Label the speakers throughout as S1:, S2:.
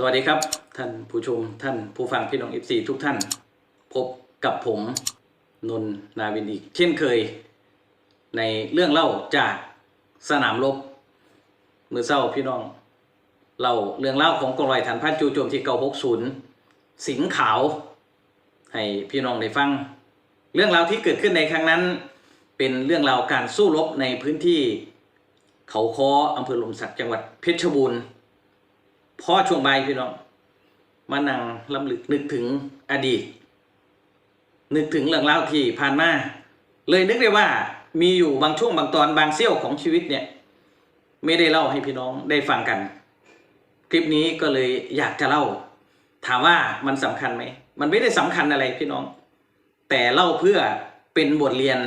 S1: สวัสดีครับ ท่านผู้ชมท่านผู้ฟังพี่น้อง FC ทุกท่าน พบกับผมนนท์นาวินอีก เช่นเคย ในเรื่องเล่าจากสนามรบมือเศร้าพี่น้องเล่าเรื่องเล่าของกองร้อยฐานพันจูโจมที่เก้าหกศูนย์สิงขาว ให้พี่น้องได้ฟัง เรื่องราวที่เกิดขึ้นในครั้งนั้น เป็นเรื่องราวการสู้รบในพื้นที่ เขาคออำเภอหลมสักจังหวัดเพชรบูรณ์ พอช่วงบ่ายพี่น้องมานั่งลำลึกนึกถึงอดีต นึกถึงเรื่องเล่าที่ผ่านมาเลยนึกได้ว่ามีอยู่บางช่วงบางตอนบางเสี้ยวของชีวิตเนี่ย ไม่ได้เล่าให้พี่น้องได้ฟังกัน คลิปนี้ก็เลยอยากจะเล่า ถามว่ามันสำคัญไหมมันไม่ได้สำคัญอะไรพี่น้อง แต่เล่าเพื่อเป็นบทเรียน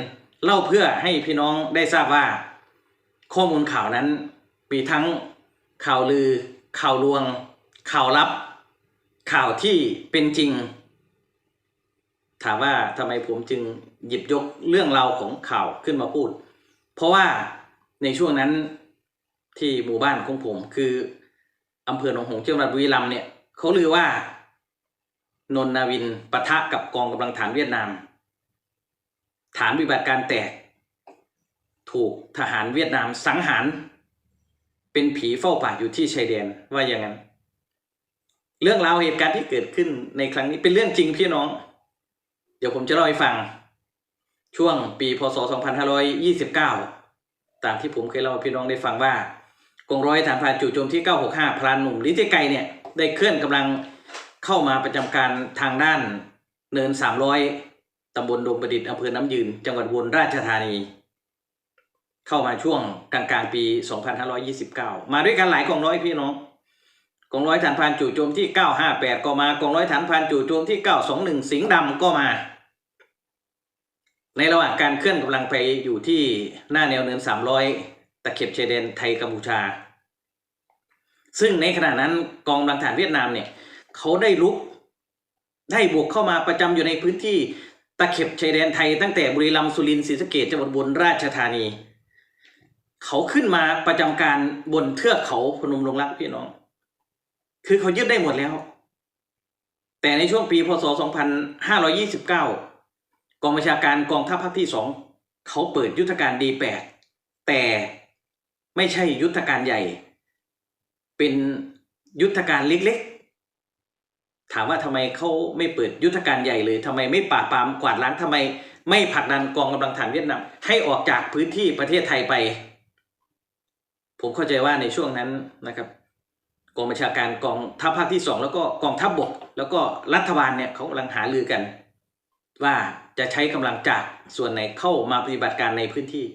S1: เล่าเพื่อให้พี่น้องได้ทราบว่า ข้อมูลข่าวนั้นมีทั้งข่าวลือ ข่าวลวง ข่าวลับ ข่าวที่เป็นจริง ถามว่าทำไมผมจึงหยิบยกเรื่องราวของข่าวขึ้นมาพูด เพราะว่าในช่วงนั้นที่หมู่บ้านของผมคืออำเภอหนองหงส์จังหวัดบุรีรัมย์เนี่ยเขาลือว่านนนาวินปะทะกับกองกำลังฐานเวียดนาม ฐานปฏิบัติการแตก ถูกทหารเวียดนามสังหาร เป็นผีเฝ้าป่าอยู่ที่ชายแดนว่าอย่างนั้น เรื่องราวเหตุการณ์ที่เกิดขึ้นในครั้งนี้เป็นเรื่องจริงพี่น้อง เดี๋ยวผมจะเล่าให้ฟัง ช่วงปีพศ 2529 ตามที่ผมเคยเล่าพี่น้องได้ฟังว่ากองร้อยฐานพรานจู่โจมที่ 965 พรานหนุ่มลิธิไกเนี่ยได้เคลื่อนกำลังเข้ามาประจำการทางด้านเนิน 300ตำบลดงประดิษฐ์อำเภอน้ำยืน จังหวัดอุบลราชธานี เข้ามาช่วงกลางกลางปี 2529 มาด้วยกันหลายกองร้อยพี่น้องกองร้อยฐานพรานจู่โจมที่ 958 ก็มากองร้อยฐานพรานจู่โจมที่ 921 สิงห์ดำก็มา ในระหว่างการเคลื่อนกำลังไปอยู่ที่หน้าแนวเนิน 300 ตะเข็บชายแดนไทยกัมพูชา ซึ่งในขณะนั้นกองกำลังฐานเวียดนามเนี่ยเขาได้ลุกได้บุกเข้ามาประจำอยู่ในพื้นที่ตะเข็บชายแดนไทยตั้งแต่บุรีรัมย์สุรินทร์ศรีสะเกษจังหวัดอุบลราชธานี เขาขึ้นมาประจำการบนเทือกเขาพนมลงรักพี่น้อง คือเขายึดได้หมดแล้ว แต่ในช่วงปีพศ 2529 กองบัญชาการกองทัพภาคที่สองเขาเปิดยุทธการดีแปดแต่ไม่ใช่ยุทธการใหญ่ เป็นยุทธการเล็กๆ ถามว่าทำไมเขาไม่เปิดยุทธการใหญ่เลยทำไมไม่ปราบปรามกวาดล้างทำไม ไม่ผลักดันกองกำลังฐานเวียดนามให้ออกจากพื้นที่ประเทศไทยไป ผมเข้าใจว่าในช่วงนั้นนะครับกองบัญชาการกองทัพภาคที่สองแล้วก็กองทัพบบก แล้วก็รัฐบาลเนี่ยเขากำลังหาลือกัน ว่าจะใช้กำลังจากส่วนไหนเข้ามาปฏิบัติการในพื้นที่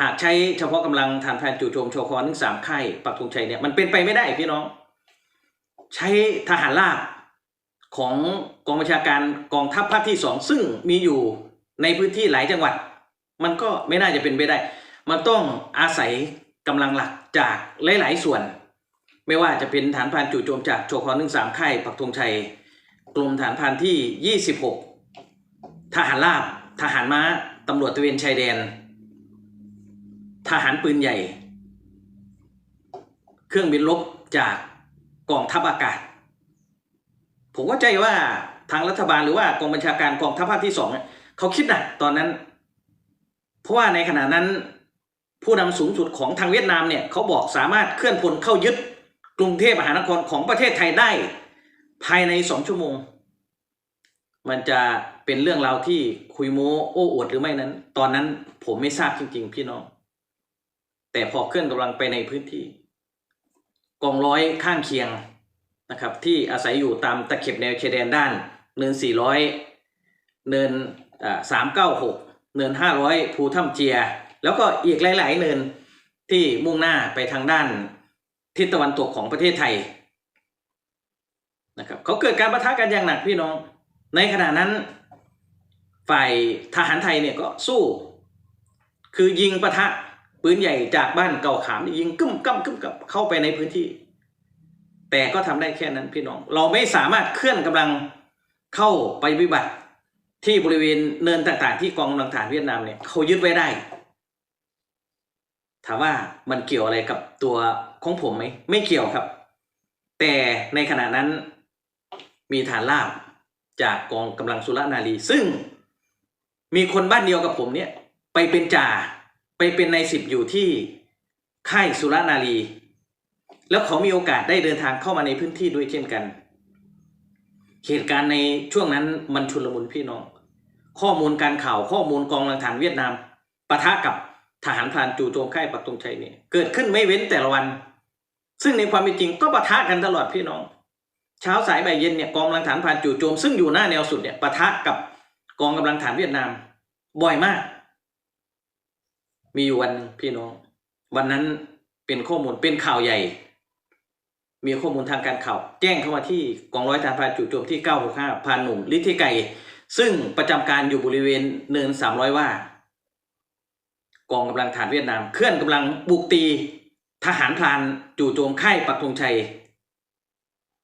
S1: หากใช้เฉพาะกำลังฐานพรานจู่โจมชคทั้งสามค่ายปักธงชัยเนี่ยมันเป็นไปไม่ได้พี่น้อง ใช้ทหารราบของกองบัญชาการกองทัพภาคที่สองซึ่งมีอยู่ในพื้นที่หลายจังหวัด มันก็ไม่น่าจะเป็นไปได้ มันต้องอาศัย กำลังหลักจากหลาย ๆ ส่วน ไม่ว่าจะเป็นฐานพรานจู่โจมจากโชคอหนึ่งสามค่ายปักธงชัยกลุ่มฐานพรานที่ยี่สิบหกทหารราบ ทหารม้าตำรวจตะเวนชายแดน ทหารปืนใหญ่ เครื่องบินรบจากกองทัพอากาศ ผมเข้าใจว่าทางรัฐบาลหรือว่ากองบัญชาการกองทัพภาคที่สองเนี่ยเขาคิดหนักตอนนั้น เพราะว่าในขณะนั้น ผู้นำสูงสุดของทางเวียดนามเนี่ยเขาบอกสามารถเคลื่อนพลเข้ายึดกรุงเทพมหานครของประเทศไทยได้ ภายในสองชั่วโมง มันจะเป็นเรื่องราวที่คุยโม้โอ้อวดหรือไม่นั้น ตอนนั้นผมไม่ทราบจริง ๆ พี่น้อง แต่พอเคลื่อนกำลังไปในพื้นที่ กองร้อยข้างเคียงนะครับ ที่อาศัยอยู่ตามตะเข็บแนวชายแดนด้านเนิน400เนินสามเก้าหกเนิน500ภูถ้ำเจีย แล้วก็อีกหลาย ๆ เนินที่มุ่งหน้าไปทางด้านทิศตะวันตกของประเทศไทยนะครับเขาเกิดการประทะกันอย่างหนักพี่น้อง ในขณะนั้น ฝ่ายทหารไทยเนี่ยก็สู้ คือยิงปะทะปืนใหญ่จากบ้านเก่าขามยิงกึ้มกัมกึ้มกับเข้าไปในพื้นที่ แต่ก็ทำได้แค่นั้นพี่น้อง เราไม่สามารถเคลื่อนกำลังเข้าไปวิบัติที่บริเวณเนินต่างๆ ที่กองกำลังฐานเวียดนามเนี่ยเขายึดไว้ได้ ถามว่ามันเกี่ยวอะไรกับตัวของผมไหมไม่เกี่ยวครับ แต่ในขณะนั้นมีฐานราบจากกองกำลังสุรนารี ซึ่งมีคนบ้านเดียวกับผมเนี่ย ไปเป็นจ่าไปเป็นนายสิบอยู่ที่ค่ายสุรนารี แล้วเขามีโอกาสได้เดินทางเข้ามาในพื้นที่ด้วยเช่นกัน เหตุการณ์ในช่วงนั้นมันชุลมุนพี่น้อง ข้อมูลการข่าวข้อมูลกองกำลังฐานเวียดนามปะทะกับ ทหารพรานจู่โจมค่ายปักธงชัยเนี่ยเกิดขึ้นไม่เว้นแต่ละวัน ซึ่งในความเป็นจริงก็ปะทะกันตลอดพี่น้อง เช้าสายบ่ายเย็นเนี่ยกองกำลังฐานพรานจู่โจมซึ่งอยู่หน้าแนวสุดเนี่ยปะทะกับกองกำลังฐานเวียดนาม บ่อยมาก มีอยู่วันพี่น้อง วันนั้นเป็นข้อมูลเป็นข่าวใหญ่ มีข้อมูลทางการข่าว แจ้งเข้ามาที่กองร้อยฐานพรานจู่โจมที่ 965พานหนุ่มฤทธิไก่ซึ่งประจำการอยู่บริเวณเนิน 300 ว่า กองกำลังฐานเวียดนาม เคลื่อนกำลังบุกตีทหารพรานจู่โจมค่ายปักธงชัย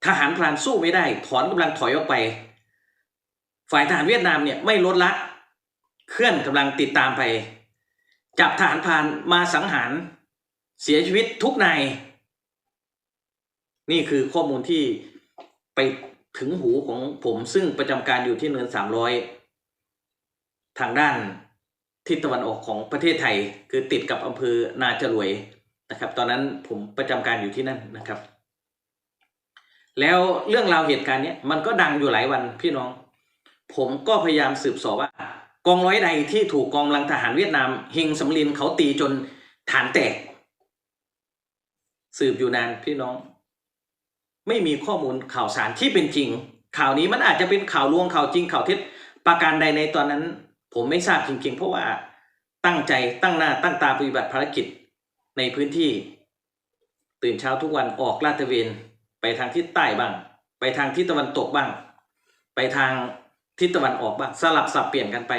S1: ทหารพรานสู้ไม่ได้ ถอนกำลังถอยออกไป ฝ่ายทหารเวียดนามเนี่ยไม่ลดละ เคลื่อนกำลังติดตามไป จับทหารพรานมาสังหารเสียชีวิตทุกนาย นี่คือข้อมูลที่ไปถึงหูของผมซึ่งประจำการอยู่ที่เนินสามร้อยทางด้าน ทิศตะวันออกของประเทศไทย คือติดกับอำเภอนาจรวยนะครับ ตอนนั้นผมประจำการอยู่ที่นั่นนะครับ แล้วเรื่องราวเหตุการณ์เนี้ยมันก็ดังอยู่หลายวันพี่น้อง ผมก็พยายามสืบสอบว่ากองร้อยใดที่ถูกกองกำลังทหารเวียดนามเฮงสำลินเขาตีจนฐานแตก สืบอยู่นานพี่น้อง ไม่มีข้อมูลข่าวสารที่เป็นจริง ข่าวนี้มันอาจจะเป็นข่าวลวงข่าวจริงข่าวเท็จประการใดในตอนนั้น ผมไม่ทราบจริงๆ เพราะว่าตั้งใจตั้งหน้าตั้งตาปฏิบัติภารกิจในพื้นที่ ตื่นเช้าทุกวันออกลาดตระเวนไปทางทิศใต้บ้าง ไปทางทิศตะวันตกบ้าง ไปทางทิศตะวันออกบ้างสลับสับเปลี่ยนกันไป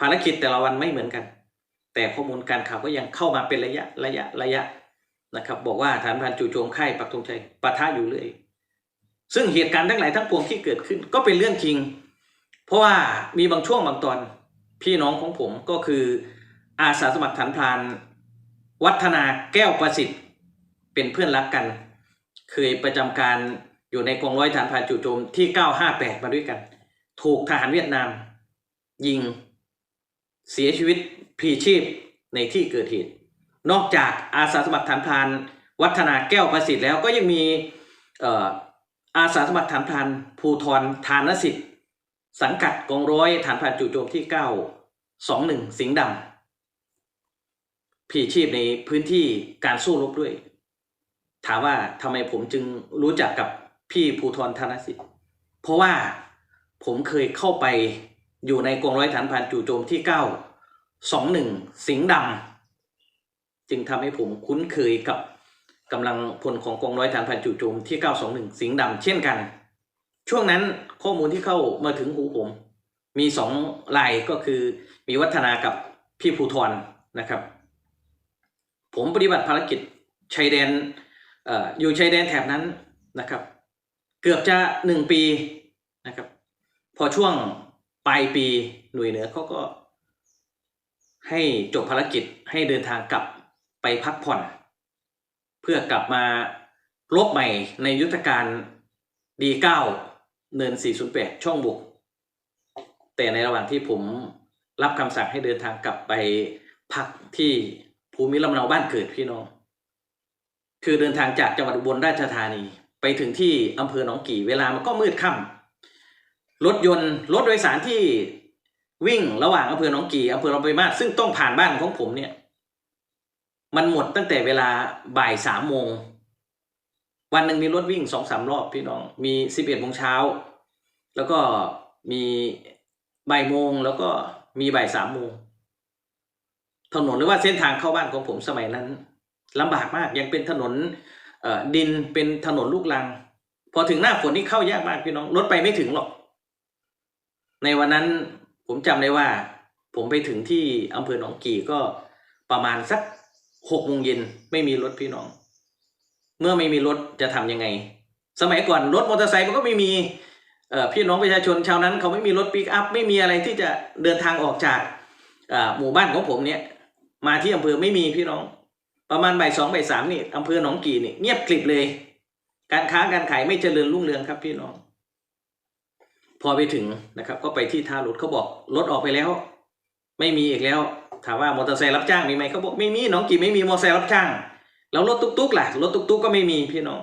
S1: ภารกิจแต่ละวันไม่เหมือนกัน แต่ข้อมูลการข่าวก็ยังเข้ามาเป็นระยะระยะระยะนะครับ บอกว่าฐานพรานจู่โจมค่ายปักธงชัยปะทะอยู่เรื่อยซึ่งเหตุการณ์ทั้งหลายทั้งปวงที่เกิดขึ้น ก็เป็นเรื่องจริง เพราะว่ามีบางช่วงบางตอน พี่น้องของผมก็คืออาสาสมัครฐานพราน วัฒนาแก้วประสิทธิ์เป็นเพื่อนรักกัน เคยประจำการอยู่ในกองร้อยฐานพรานจู่โจมที่ 958 มาด้วยกัน ถูกทหารเวียดนาม ยิงเสียชีวิตพีชีพในที่เกิดเหตุ นอกจากอาสาสมัครฐานพราน วัฒนาแก้วประสิทธิ์แล้วก็ยังมีอาสาสมัครฐานพรานภูทรทานสิทธิ์ สังกัดกองร้อยฐานพรานจู่โจมที่ 921 สิงห์ดำพลีชีพในพื้นที่การสู้รบด้วย ถามว่าทำไมผมจึงรู้จักกับพี่ภูทรธนสิทธิ์ เพราะว่าผมเคยเข้าไปอยู่ในกองร้อยฐานพรานจู่โจมที่เก้าสองหนึ่งสิงห์ดำจึงทำให้ผมคุ้นเคยกับกำลังพลของกองร้อยฐานพรานจู่โจมที่เก้าสองหนึ่งสิงห์ดำเช่นกัน ช่วงนั้นข้อมูลที่เข้ามาถึงหูผม มีสองลายก็คือมีวัฒนากับพี่ภูทรนะครับ ผมปฏิบัติภารกิจชายแดนอออยู่ชายแดนแถบนั้นนะครับ เกือบจะหนึ่งปีนะครับ พอช่วงปลายปีหน่วยเหนือเขาก็ ให้จบภารกิจให้เดินทางกลับไปพักผ่อน เพื่อกลับมาลบใหม่ในยุทธการดีเก้า เนิน 408 ช่องบุก แต่ในระหว่างที่ผมรับคำสั่งให้เดินทางกลับไปพักที่ภูมิลำเนาบ้านเกิดพี่น้อง คือเดินทางจากจังหวัดอุบลราชธานี ไปถึงที่อำเภอหนองกี่ เวลามันก็มืดค่ำรถยนต์รถโดยสารที่วิ่งระหว่างอำเภอหนองกี่อำเภอลำปางมาศซึ่งต้องผ่านบ้านของผมเนี่ย มันหมดตั้งแต่เวลาบ่ายสามโมง วันหนึ่งมีรถวิ่งสองสามรอบพี่น้อง มีสิบเอ็ดโมงเช้า แล้วก็มีบ่ายโมงแล้วก็มีบ่ายสามโมงถนนหรือว่าเส้นทางเข้าบ้านของผมสมัยนั้นลำบากมากยังเป็นถนนเออดินเป็นถนนลูกรัง พอถึงหน้าฝนนี่เข้ายากมากพี่น้องรถไปไม่ถึงหรอก ในวันนั้นผมจำได้ว่า ผมไปถึงที่อำเภอหนองกี่ก็ประมาณสักหกโมงเย็นไม่มีรถพี่น้อง เมื่อไม่มีรถจะทำยังไง สมัยก่อนรถมอเตอร์ไซค์มันก็ไม่มีพี่น้องประชาชนชาวนั้นเขาไม่มีรถปิกอัพไม่มีอะไรที่จะเดินทางออกจากหมู่บ้านของผมเนี่ย มาที่อำเภอไม่มีพี่น้อง ประมาณบ่ายสองบ่ายสามนี่อำเภอหนองกี่นี่เงียบกริบเลย การค้าการขายไม่เจริญรุ่งเรืองครับพี่น้อง พอไปถึงนะครับ ก็ไปที่ท่ารถเขาบอกรถออกไปแล้ว ไม่มีอีกแล้ว ถามว่ามอเตอร์ไซค์รับจ้างมีไหมเขาบอกไม่มีหนองกีไม่มีมอเตอร์ไซค์รับจ้าง แล้วรถตุ๊กๆล่ะรถตุ๊กๆก็ไม่มีพี่น้อง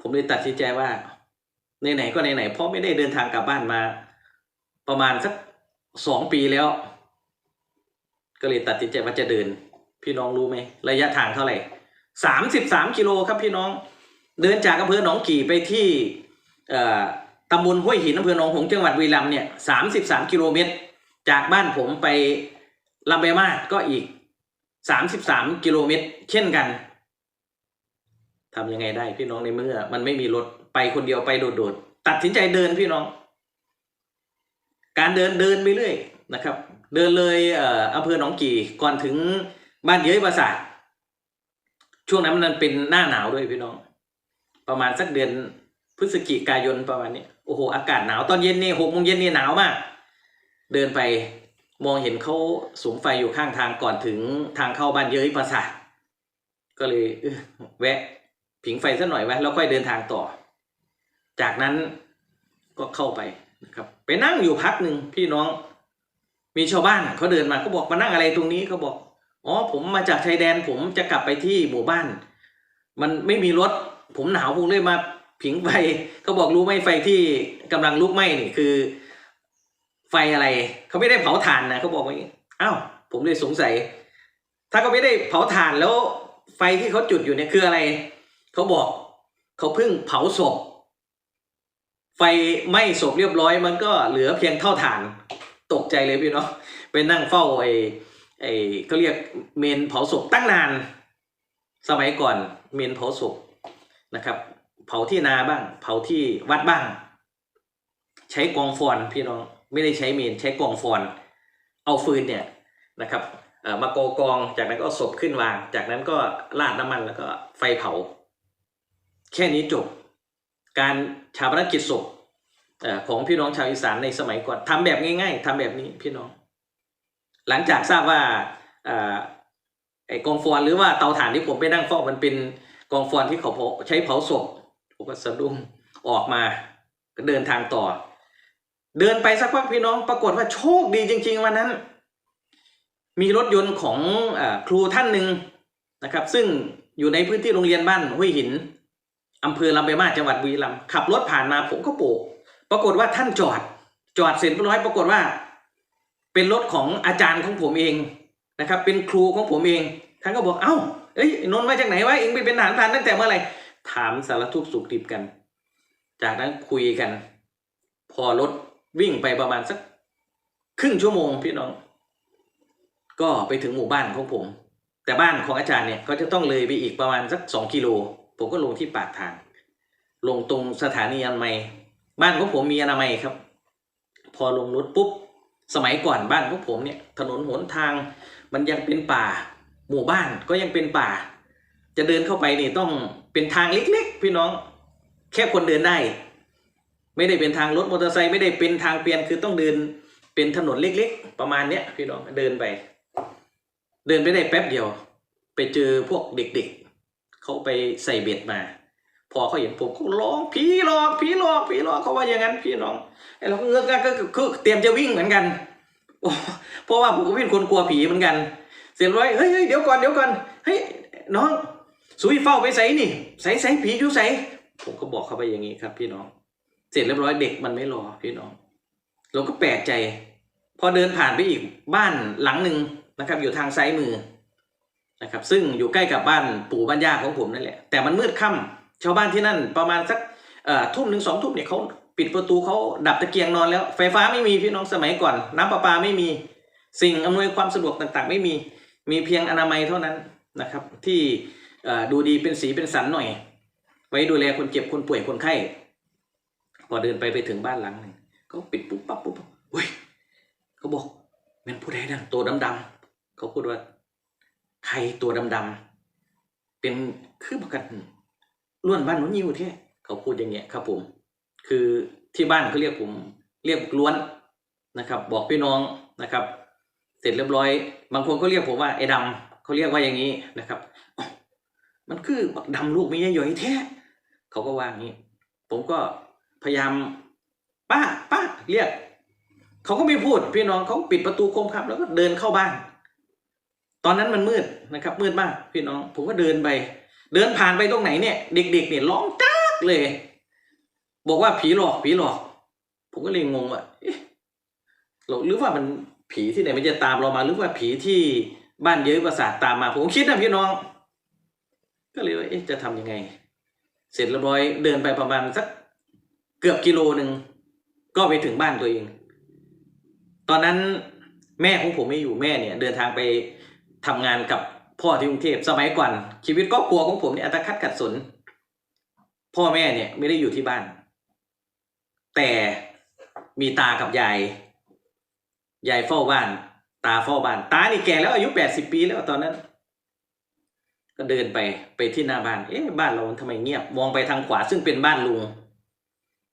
S1: ผมเลยตัดสินใจว่าไหนๆก็ไหนๆเพราะไม่ได้เดินทางกลับบ้านมา ประมาณสักสองปีแล้ว ก็เลยตัดสินใจว่าจะเดิน พี่น้องรู้ไหมระยะทางเท่าไหร่สามสิบสามกิโลครับพี่น้อง เดินจากอำเภอหนองกี่ไปที่ตำบลห้วยหินอำเภอหนองหงจังหวัดบุรีรัมเนี่ยสามสิบสามกิโลเมตร จากบ้านผมไปลำไปางมาศก็อีก สามสิบสามกิโลเมตร เช่นกันทำยังไงได้พี่น้องในเมื่อ มันไม่มีรถไปคนเดียวไปโดดๆตัดสินใจเดินพี่น้อง การเดินเดินไปเรื่อยนะครับ เดินเลยเออำเภอหนองกี่ก่อนถึงบ้านเย้ยประสาทช่วงนั้นมันเป็นหน้าหนาวด้วยพี่น้อง ประมาณสักเดือนพฤศจิกายนประมาณนี้โอ้โหอากาศหนาวตอนเย็นนี่หกโมงเย็นนี่หนาวมาก เดินไป มองเห็นเขาสูงไฟอยู่ข้างทางก่อนถึงทางเข้าบ้านเย้ยประสาทก็เลยแวะผิงไฟสักหน่อยไว้แล้วค่อยเดินทางต่อ จากนั้นก็เข้าไปนะครับ ไปนั่งอยู่พักหนึ่งพี่น้อง มีชาวบ้านเขาเดินมาเขาบอกมานั่งอะไรตรงนี้เขาบอกอ๋อผมมาจากชายแดนผมจะกลับไปที่หมู่บ้าน มันไม่มีรถ ผมหนาวผมเลยมาผิงไฟเขาบอกรู้ไหมไฟที่กำลังลุกไหม้นี่คือ ไฟอะไร เขาไม่ได้เผาถ่านนะเขาบอกว่าอ้าวผมเลยสงสัย ถ้าเขาไม่ได้เผาถ่านแล้วไฟที่เขาจุดอยู่เนี่ยคืออะไร เขาบอกเขาเพิ่งเผาศพ ไฟไหม้ศพเรียบร้อย มันก็เหลือเพียงเท่าฐาน ตกใจเลยพี่เนาะไปนั่งเฝ้าไอ้ไอ้เขาเรียกเมนเผาศพตั้งนาน สมัยก่อนเมนเผาศพนะครับ เผาที่นาบ้าง เผาที่วัดบ้าง ใช้กองฟอนพี่น้อง ไม่ได้ใช้เมนใช้กองฟอน เอาฟืนเนี่ยนะครับมาโกกองจากนั้นก็ศพขึ้นวาง จากนั้นก็ราดน้ำมันแล้วก็ไฟเผา แค่นี้จบ การชาปนกิจศพของพี่น้องชาวอีสานในสมัยก่อนทำแบบง่าย ๆทำแบบนี้พี่น้อง หลังจากทราบว่าอไอกองฟอนหรือว่าเตาถ่านที่ผมไปนั่งเฝ้ามันเป็นกองฟอนที่เขาเผาใช้เผาศพผมก็สะดุ้งออกมาก็เดินทางต่อ เดินไปสักพักพี่น้องปรากฏว่าโชคดีจริง ๆ วันนั้น มีรถยนต์ของอครูท่านหนึ่งนะครับ ซึ่งอยู่ในพื้นที่โรงเรียนบ้านห้วยหินอำเภอลำปางมาจังหวัดบุรีรัมย์ขับรถผ่านมาผมก็โบกปรากฏว่าท่านจอด จอดเสร็จเรียบร้อยปรากฏว่า เป็นรถของอาจารย์ของผมเองนะครับ เป็นครูของผมเองท่านก็บอกเอ้าเอ้ยนนท์มาจากไหนวะเองไปเป็นทหารพรานตั้งแต่เมื่อไหร่ถามสารทุกข์สุขดิบกัน จากนั้นคุยกัน พอรถ วิ่งไปประมาณสักครึ่งชั่วโมงพี่น้อง ก็ไปถึงหมู่บ้านของผม แต่บ้านของอาจารย์เนี่ยก็จะต้องเลยไปอีกประมาณสักสองกิโล ผมก็ลงที่ปากทาง ลงตรงสถานีอนามัย บ้านของผมมีอนามัยครับ พอลงรถปุ๊บ สมัยก่อนบ้านของผมเนี่ย ถนนหนทาง มันยังเป็นป่า หมู่บ้านก็ยังเป็นป่า จะเดินเข้าไปนี่ต้องเป็นทางเล็กๆ พี่น้อง แค่คนเดินได้ ไม่ได้เป็นทางรถมอเตอร์ไซค์ไม่ได้เป็นทางเปลี่ยนคือต้องเดินเป็นถนนเล็กๆ ประมาณเนี้ยพี่น้องเดินไป เดินไปได้แป๊บเดียว ไปเจอพวกเด็กๆเขาไปใส่เบ็ดมา พอเขาเห็นผมเขาร้องผีหลอกผีหลอกผีหลอกเขาว่าอย่างนั้นพี่น้องไอ้เราก็เงือกก็คือเตรียมจะวิ่งเหมือนกันเพราะว่าผมก็เป็นคนกลัวผีเหมือนกัน เสร็จร้อยเฮ้ยเฮ้ยเดี๋ยวก่อนเดี๋ยวก่อนเฮ้ยน้องสุยเฝ้าไปใส่นี่ใส่ใส่ผีอยู่ใส่ผมก็บอกเขาไปอย่างนี้ครับพี่น้อง เสร็จเรียบร้อยเด็กมันไม่รอพี่น้อง เราก็แปลกใจ พอเดินผ่านไปอีกบ้านหลังหนึ่งนะครับ อยู่ทางซ้ายมือนะครับ ซึ่งอยู่ใกล้กับบ้านปู่บ้านย่าของผมนั่นแหละ แต่มันมืดค่ำชาวบ้านที่นั่นประมาณสักทุ่มหนึ่งสองทุ่มเนี่ยเขาปิดประตูเขาดับตะเกียงนอนแล้ว ไฟฟ้าไม่มีพี่น้องสมัยก่อน น้ำประปาไม่มีสิ่งอำนวยความสะดวกต่างๆ ไม่มีมีเพียงอนามัยเท่านั้นนะครับ ที่ดูดีเป็นสีเป็นสันหน่อย ไว้ดูแลคนเจ็บคนป่วยคนไข้ พอเดินไปไปถึงบ้านหลังหนึ่งเขาปิดปุ๊บปั๊บปุ๊บปั๊บเฮ้ยเขาบอกแม่นผู้ใดนั่นตัวดำๆเขาพูดว่าใครตัวดำๆเป็นคือประกันล้วนบ้านหนุนยิวแท้เขาพูดอย่างเงี้ยครับผม คือที่บ้านเขาเรียกผม เรียกล้วนนะครับ บอกพี่น้องนะครับ เสร็จเรียบร้อย บางคนก็เรียกผมว่าไอ้ดำเขาเรียกว่าอย่างนี้นะครับมันคือบักดำลูกไม่ย่อยแท้เขาก็ว่างี้ ผมก็ พยายามป้าป้าเรียกเขาก็ไม่พูด พี่น้องเขาปิดประตูโคมครับแล้วก็เดินเข้าบ้าน ตอนนั้นมันมืดนะครับ มืดมากพี่น้อง ผมก็เดินไป เดินผ่านไปตรงไหนเนี่ย เด็ก ๆ เนี่ยร้องจ้ากเลย บอกว่าผีหลอกผีหลอก ผมก็เลยงงว่าเราหรือว่ามันผีที่ไหนมันจะตามเรามาหรือว่าผีที่บ้านเย้ยประสาทตามมา ผมคิดนะพี่น้อง ก็เลยว่าเอ๊ะจะทำยังไง เสร็จเรียบร้อยเดินไปประมาณสัก เกือบกิโลหนึ่งก็ไปถึงบ้านตัวเอง ตอนนั้นแม่ของผมไม่อยู่แม่เนี่ย เดินทางไปทำงานกับพ่อที่กรุงเทพสมัยก่อนชีวิตครอบครัวของผมเนี่ยอัตคัดขัดสน พ่อแม่เนี่ยไม่ได้อยู่ที่บ้าน แต่มีตากับยายยายเฝ้าบ้าน ตาเฝ้าบ้าน ตานี่แก่แล้วอายุแปดสิบปีแล้วตอนนั้น ก็เดินไปไปที่หน้าบ้าน เอ๊ะบ้านเราทำไมเงียบ มองไปทางขวาซึ่งเป็นบ้านลุง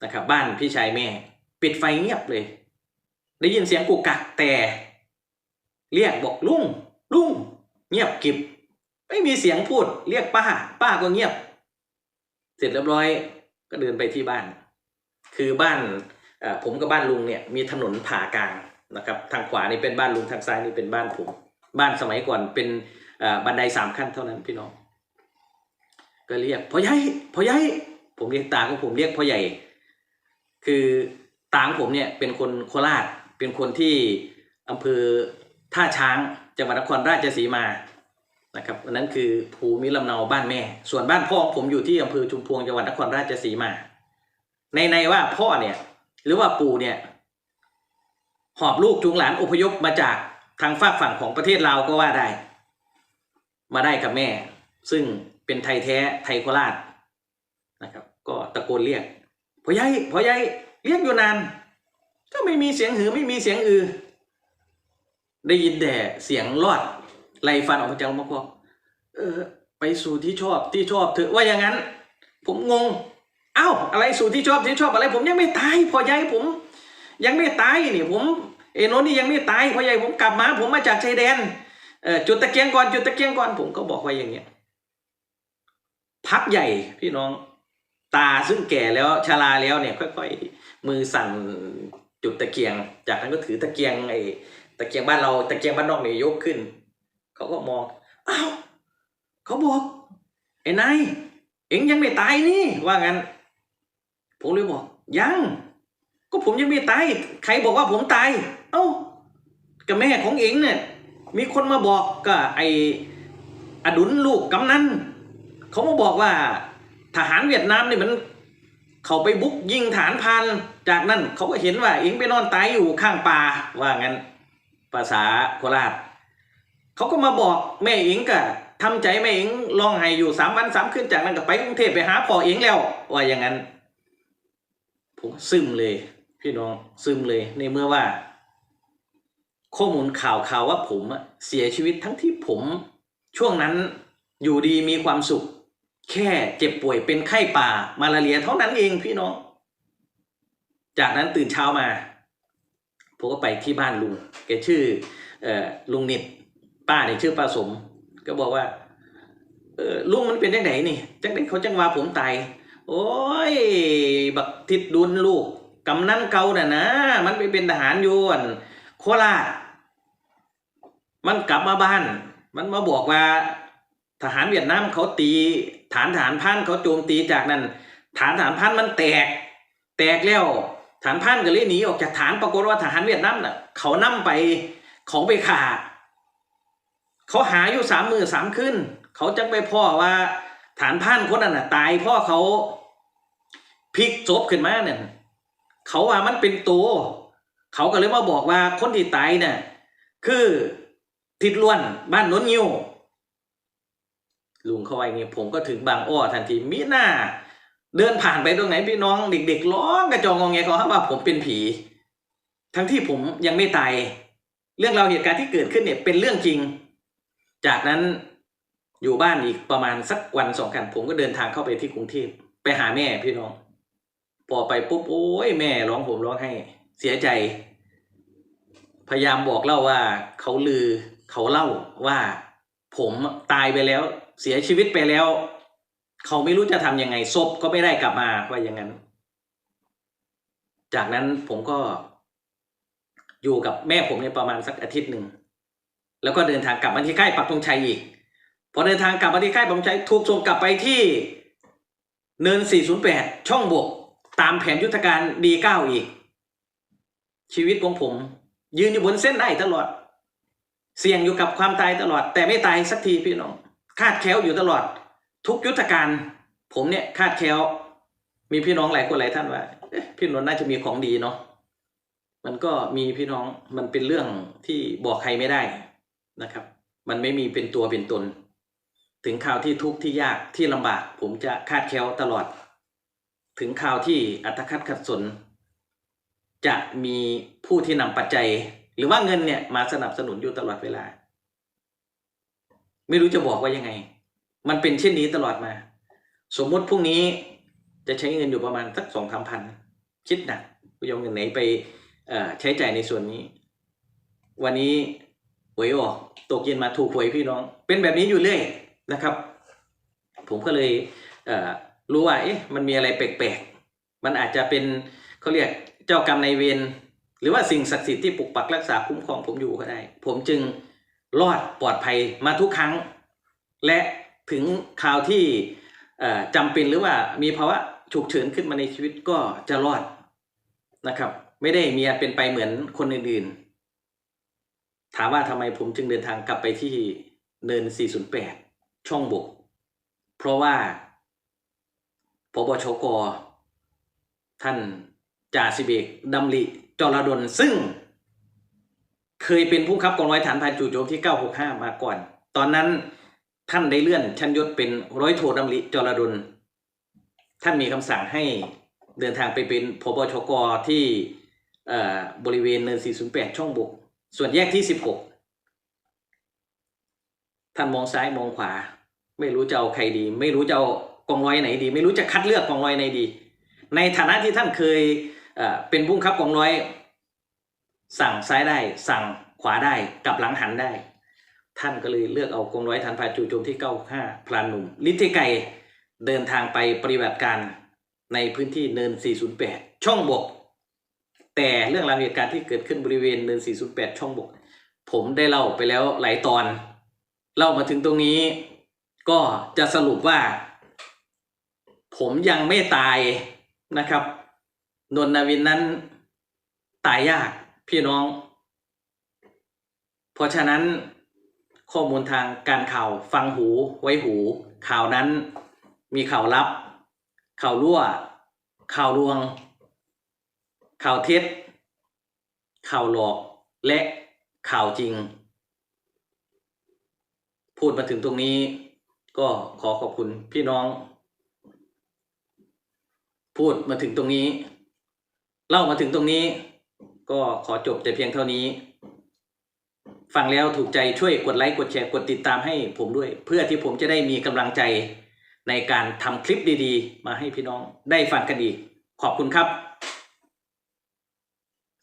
S1: นะครับบ้านพี่ชายแม่ ปิดไฟเงียบเลย ได้ยินเสียงกุกกักแต่ เรียกบอกลุงลุงเงียบกิบ ไม่มีเสียงพูด เรียกป้า ป้าก็เงียบ เสร็จเรียบร้อยก็เดินไปที่บ้าน คือบ้านผมกับบ้านลุงเนี่ยมีถนนผ่ากลางนะครับ ทางขวานี่เป็นบ้านลุงทางซ้ายนี่เป็นบ้านผม บ้านสมัยก่อนเป็นบันไดสามขั้นเท่านั้นพี่น้อง ก็เรียกพ่อใหญ่พ่อใหญ่ผมเรียกตาของผมเรียกพ่อใหญ่ คือตาของผมเนี่ยเป็นคนโคราช เป็นคนที่อำเภอท่าช้างจังหวัดนครราชสีมานะครับอันนั้นคือภูมิลำเนาบ้านแม่ ส่วนบ้านพ่อผมอยู่ที่อำเภอชุมพวงจังหวัดนครราชสีมา ในในว่าพ่อเนี่ย หรือว่าปู่เนี่ย หอบลูกจูงหลานอพยพมาจากทางฝากฝั่งของประเทศลาวก็ว่าได้ มาได้กับแม่ ซึ่งเป็นไทยแท้ไทยโคราชนะครับ ก็ตะโกนเรียก พ่อใหญ่พ่อใหญ่เรียกอยู่นาน ก็ไม่มีเสียงหือไม่มีเสียงอือ ได้ยินแต่เสียงรอดไล่ฟันออกมาจากลำคอเออ ไปสู่ที่ชอบที่ชอบเถอะว่าอย่างนั้น ผมงง เอ้า อะไรสู่ที่ชอบที่ชอบอะไร ผมยังไม่ตายพ่อใหญ่ผม ยังไม่ตายนี่ผมเอโนนี่ยังไม่ตายพ่อใหญ่ผมกลับมา ผมมาจากชายแดนเออจุดตะเกียงก่อนจุดตะเกียงก่อนผมก็บอกไว้อย่างเงี้ยพักใหญ่พี่น้อง ตาซึ่งแก่แล้วชราแล้วเนี่ยค่อยๆมือสั่นจุดตะเกียง จากนั้นก็ถือตะเกียงไอ้ตะเกียงบ้านเราตะเกียงบ้านนอกเนี่ยยกขึ้นเขาก็มองอ้าวเขาบอกไอ้นายเอ็งยังไม่ตายนี่ว่างั้น ผมเลยบอกยัง ก็ผมยังไม่ตายใครบอกว่าผมตาย เอ้ากับแม่ของเอ็งเนี่ยมีคนมาบอกก็ไออดุลลูกกำนันเขามาบอกว่า ทหารเวียดนามนี่มันเขาไปบุกยิงฐานพรานจากนั้นเขาก็เห็นว่าเอ็งไปนอนตายอยู่ข้างป่าว่างั้นภาษาโคราชเขาก็มาบอกแม่เอ็งก็ทำใจแม่เอ็งร้องไห้อยู่สามวันสามคืนจากนั้นก็ไปกรุงเทพไปหาพ่อเอ็งแล้ว ว่าอย่างนั้น ผมซึมเลย พี่น้องซึมเลยในเมื่อว่า ข้อมูลข่าวข่าวว่าผมเสียชีวิตทั้งที่ผมช่วงนั้นอยู่ดีมีความสุข แค่เจ็บป่วยเป็นไข้ป่ามาลาเรียเท่านั้นเองพี่น้อง จากนั้นตื่นเช้ามาผมก็ไปที่บ้านลุงแกชื่อเออลุงนิดป้าเนี่ยชื่อป้าสม ก็บอกว่าเออลุงมันเป็นจังไหนนี่จังไหนเขาจังว่าผมตายโอ้ย บักทิดดุลลูกกำนันเก่าน่ะนะ มันไปเป็นทหารอยู่อั่นโคราชมันกลับมาบ้าน มันมาบอกว่าทหารเวียดนามเขาตี ฐานทหารพันเขาโจมตีจากนั้น ฐานทหารพันมันแตก แตกแล้ว ฐานพันก็เลยหนีออกจากฐานปรากฏว่าทหารเวียดนามน่ะเขานํไปเขาไปฆ่าเขาหาอยู่สามมือสามคืนเขาจังไปพ่อว่าฐานพันคนนั้นน่ะตายพ่อเขาพลิกศพขึ้นมาเนี่ยเขาว่ามันเป็นตัวเขาก็เลยมาบอกว่าคนที่ตายเนี่ยคือทิดล้วนบ้านโนนยิว ลุงเขาว่าอย่างงี้ผมก็ถึงบางอ้อทันทีมีหน้า เดินผ่านไปตรงไหนพี่น้องเด็กๆร้องกระจองงองแงเขาหาว่าผมเป็นผี ทั้งที่ผมยังไม่ตายเรื่องราวเหตุการณ์ที่เกิดขึ้นเนี่ยเป็นเรื่องจริง จากนั้นอยู่บ้านอีกประมาณสักวันสองกันผมก็เดินทางเข้าไปที่กรุงเทพไปหาแม่พี่น้องพอไปปุ๊บโอ้ยแม่ร้องผมร้องให้ เสียใจ พยายามบอกเล่าว่าเขาลือเขาเล่าว่าผมตายไปแล้ว เสียชีวิตไปแล้ว เขาไม่รู้จะทำยังไงศพก็ไม่ได้กลับมาว่าอย่างนั้น จากนั้นผมก็อยู่กับแม่ผมเนี่ยประมาณสักอาทิตย์หนึ่งแล้วก็เดินทางกลับมาที่ค่ายปักธงชัยอีกพอเดินทางกลับมาที่ค่ายปักธงชัยถูกส่งกลับไปที่เนิน 408 ช่องบวกตามแผนยุทธการดีเก้าอีก ชีวิตของผม ยืนอยู่บนเส้นได้ตลอด เสี่ยงอยู่กับความตายตลอด แต่ไม่ตายสักทีพี่น้อง คาดแคล้วอยู่ตลอด ทุกยุทธการ ผมเนี่ยคาดแคล้ว มีพี่น้องหลายคนหลายท่านว่าพี่นนท์น่าจะมีของดีเนาะมันก็มีพี่น้องมันเป็นเรื่องที่บอกใครไม่ได้นะครับ มันไม่มีเป็นตัวเป็นตน ถึงข่าวที่ทุกข์ที่ยากที่ลำบาก ผมจะคาดแคล้วตลอด ถึงข่าวที่อัตคัดขัดสน จะมีผู้ที่นำปัจจัย หรือว่าเงินเนี่ยมาสนับสนุนอยู่ตลอดเวลา ไม่รู้จะบอกว่ายังไง มันเป็นเช่นนี้ตลอดมา สมมติพรุ่งนี้จะใช้เงินอยู่ประมาณสักสองสามพันคิดหนักกูยอมเงินไหนไปใช้จ่ายในส่วนนี้ วันนี้หวยออกตกเย็นมาถูกหวยพี่น้อง เป็นแบบนี้อยู่เรื่อยนะครับ ผมก็เลยเรู้ว่าเอ๊ะมันมีอะไรแปลกๆ มันอาจจะเป็นเขาเรียกเจ้ากรรมนายเวรหรือว่าสิ่งศักดิ์สิทธิ์ที่ปกปักรักษาคุ้มครองผมอยู่ก็ได้ ผมจึง รอดปลอดภัยมาทุกครั้ง และถึงข่าวที่จำเป็นหรือว่ามีภาวะฉุกเฉินขึ้นมาในชีวิตก็จะรอดนะครับ ไม่ได้มีเป็นไปเหมือนคนอื่นๆ ถามว่าทำไมผมจึงเดินทางกลับไปที่เนิน 408 ช่องบก เพราะว่าพบชกท่านจ่าสิบเอกดำริจรดลซึ่ง เคยเป็นผู้ขับกองร้อยฐานพานจู่โจมที่ 965 มาก่อน ตอนนั้นท่านได้เลื่อนชั้นยศเป็นร้อยโทดำริจรดลท่านมีคำสั่งให้เดินทางไปเป็นพบชกที่บริเวณเนิน 408 ช่องบก ส่วนแยกที่ 16 ท่านมองซ้ายมองขวา ไม่รู้จะเอาใครดี ไม่รู้จะเอากองร้อยไหนดี ไม่รู้จะคัดเลือกกองร้อยไหนดี ในฐานะที่ท่านเคยเป็นผู้คับกองร้อย สั่งซ้ายได้ สั่งขวาได้กลับหลังหันได้ ท่านก็เลยเลือกเอากองร้อยฐานพาจูโจมที่ 95 พลานหนุ่มลิทธิไกเดินทางไปปฏิบัติการในพื้นที่เนิน 408 ช่องบก แต่เรื่องราวเหตุการณ์ที่เกิดขึ้นบริเวณเนิน 408 ช่องบก ผมได้เล่าไปแล้วหลายตอน เล่ามาถึงตรงนี้ ก็จะสรุปว่า ผมยังไม่ตายนะครับ นนนาวินนั้นตายยาก พี่น้อง เพราะฉะนั้นข้อมูลทางการข่าวฟังหูไว้หู ข่าวนั้นมีข่าวลับ ข่าวรั่ว ข่าวลวง ข่าวเท็จ ข่าวหลอกและข่าวจริง พูดมาถึงตรงนี้ ก็ขอขอบคุณพี่น้อง พูดมาถึงตรงนี้ เล่ามาถึงตรงนี้ ก็ขอจบแต่เพียงเท่านี้ ฟังแล้วถูกใจช่วยกดไลค์กดแชร์กดติดตามให้ผมด้วย เพื่อที่ผมจะได้มีกำลังใจในการทำคลิปดีๆ มาให้พี่น้องได้ฟังกันอีก ขอบคุณครับ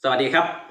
S1: สวัสดีครับ